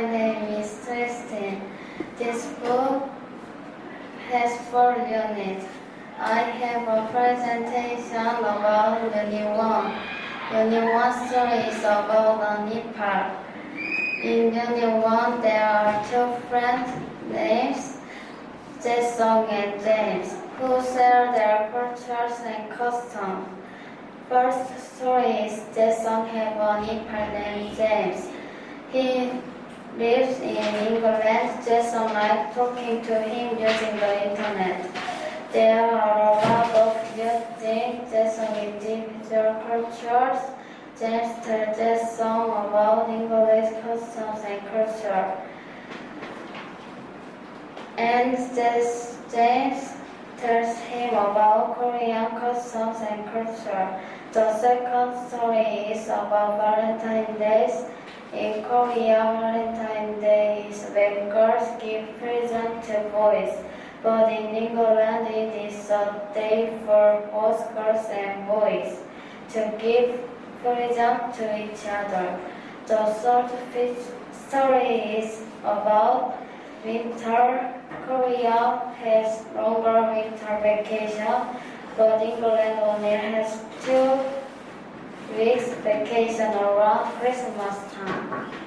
my name is Tristan. This book has four units. I have a presentation about Unit 1. Unit 1 story is about a Nepal. In Unit 1, there are two friends named Jason and James who share their cultures and customs. First story is Jason have a Nepal named James. He lives in England. Jason likes talking to him using the internet. There are a lot of good things Jason individual cultures. James tells Jason about English customs and culture. And this James tells him about Korean customs and culture. The second story is about Valentine's Day. In Korea, Valentine's Day is when girls give presents to boys. But in England, it is a day for both girls and boys to give presents to each other. The fi- story is about winter. Korea has longer winter vacation, but England only has two weeks vacation around Christmas time.